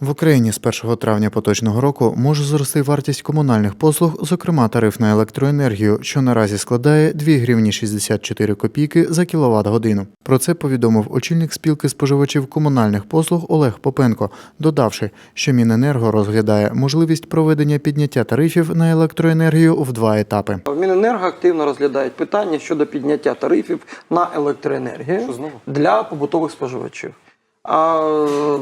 В Україні з 1 травня поточного року може зрости вартість комунальних послуг, зокрема тариф на електроенергію, що наразі складає 2 гривні 64 копійки за кіловат годину. Про це повідомив очільник спілки споживачів комунальних послуг Олег Попенко, додавши, що Міненерго розглядає можливість проведення підняття тарифів на електроенергію в два етапи. Міненерго активно розглядають питання щодо підняття тарифів на електроенергію для побутових споживачів.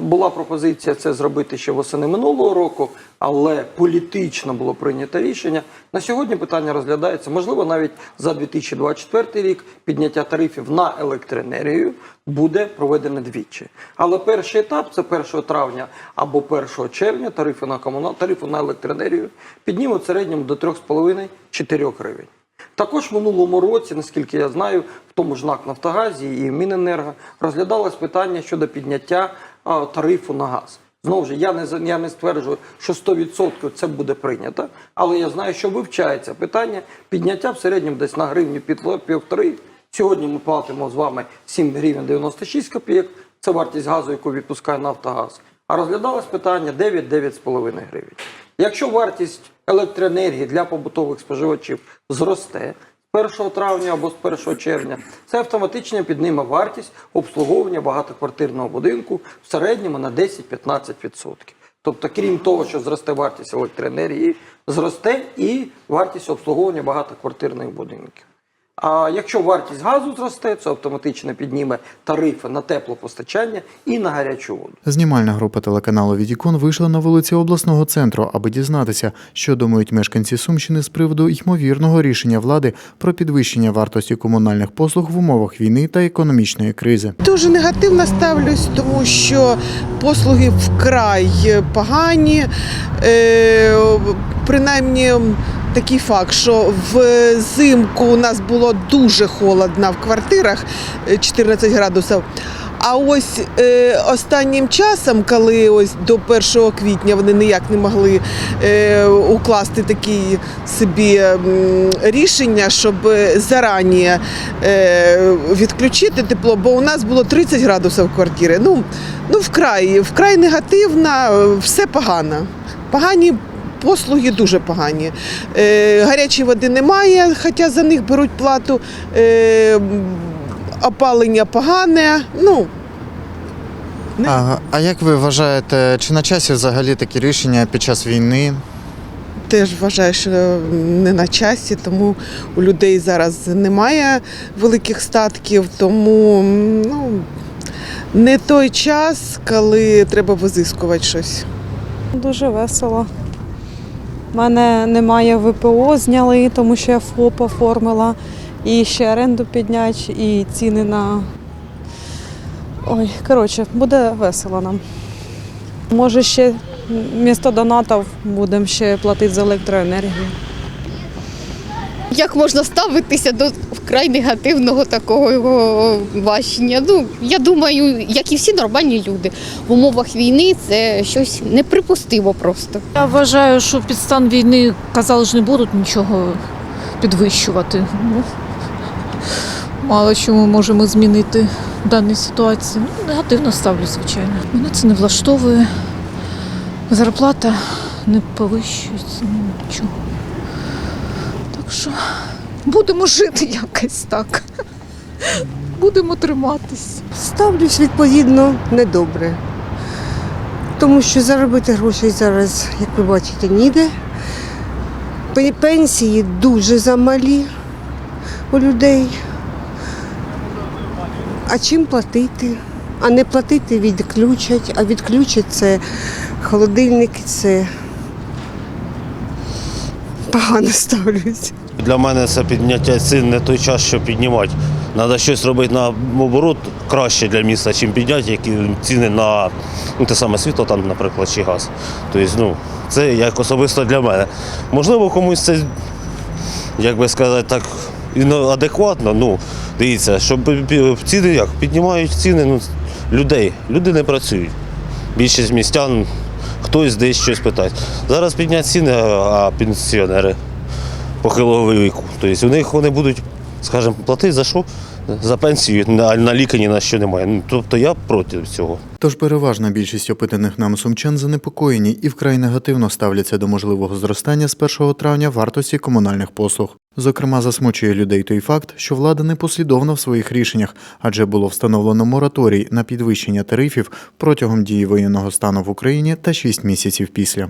Була пропозиція це зробити ще восени минулого року, але політично було прийнято рішення. На сьогодні питання розглядається. Можливо, навіть за 2024 рік підняття тарифів на електроенергію буде проведене двічі. Але перший етап це 1 травня або 1 червня тарифи на комунал, тарифи на електроенергію піднімуть в середньому до 3,5-4 гривень. Також в минулому році, наскільки я знаю, в тому ж НАК Нафтогазі і Міненерго розглядалось питання щодо підняття тарифу на газ. Знову ж я не я не стверджую, що 100% це буде прийнято, але я знаю, що вивчається питання підняття в середньому десь на гривню півтори. Сьогодні ми платимо з вами 7 гривень 96 копійок. Це вартість газу, яку відпускає Нафтогаз. А розглядалось питання 9-9,5 гривень. Якщо вартість електроенергії для побутових споживачів зросте з 1 травня або з 1 червня, це автоматично підніме вартість обслуговування багатоквартирного будинку в середньому на 10-15%. Тобто, крім того, що зросте вартість електроенергії, зросте і вартість обслуговування багатоквартирних будинків. А якщо вартість газу зросте, це автоматично підніме тарифи на теплопостачання і на гарячу воду. Знімальна група телеканалу Відікон вийшла на вулиці обласного центру, аби дізнатися, що думають мешканці Сумщини з приводу ймовірного рішення влади про підвищення вартості комунальних послуг в умовах війни та економічної кризи. Дуже негативно ставлюсь, тому що послуги вкрай погані. Е, принаймні такий факт, що взимку у нас було дуже холодно в квартирах е, 14 градусів. А ось е, останнім часом, коли ось до 1 квітня вони ніяк не могли е, укласти такі собі рішення, щоб зарані е, відключити тепло, бо у нас було 30 градусів в квартирі. Ну, ну вкрай, вкрай негативно, е, все погано. Погані послуги дуже погані. Е, гарячої води немає, хоча за них беруть плату. Е, опалення погане. Ну, Не. А, а як ви вважаєте, чи на часі взагалі такі рішення під час війни? теж вважаю, що не на часі, тому у людей зараз немає великих статків, тому ну, не той час, коли треба визискувати щось. Дуже весело. У мене немає ВПО, зняли, тому що я ФОП оформила. І ще оренду підняти, і ціни на. Ой, коротше, буде весело нам. Може, ще місто донатів будемо ще платити за електроенергію. Як можна ставитися до вкрай негативного такого його бачення? Ну, я думаю, як і всі нормальні люди, в умовах війни це щось неприпустимо просто. Я вважаю, що під стан війни казали ж не будуть нічого підвищувати. Ну, мало що ми можемо змінити в даній ситуації. Ну, негативно ставлю, звичайно. Мене це не влаштовує. Зарплата не повищується, ну, нічого. Що будемо жити якось так. Будемо триматись. Ставлюсь відповідно недобре. Тому що заробити грошей зараз, як ви бачите, ніде. Пенсії дуже замалі у людей. А чим платити? А не платити відключать, а відключать це холодильник, це погано ставлюсь. Для мене це підняття цін не той час, щоб піднімати. Треба щось робити наоборот краще для міста, чим підняти які ціни на ну, те саме світло, там, наприклад, чи газ. Тобто, ну, це як особисто для мене. Можливо, комусь це, як би сказати, так адекватно. Ну, дивіться, що пі- ціни як? Піднімають ціни ну, людей. Люди не працюють. Більшість містян хтось десь щось питає. Зараз підняти ціни, а пенсіонери похилого віку. Тобто у них вони будуть, скажімо, платити за що? за пенсію, на, на ліки ні на що немає. Ну, Тобто я проти цього. Тож переважна більшість опитаних нам сумчан занепокоєні і вкрай негативно ставляться до можливого зростання з 1 травня вартості комунальних послуг. Зокрема, засмучує людей той факт, що влада непослідовна в своїх рішеннях, адже було встановлено мораторій на підвищення тарифів протягом дії воєнного стану в Україні та 6 місяців після.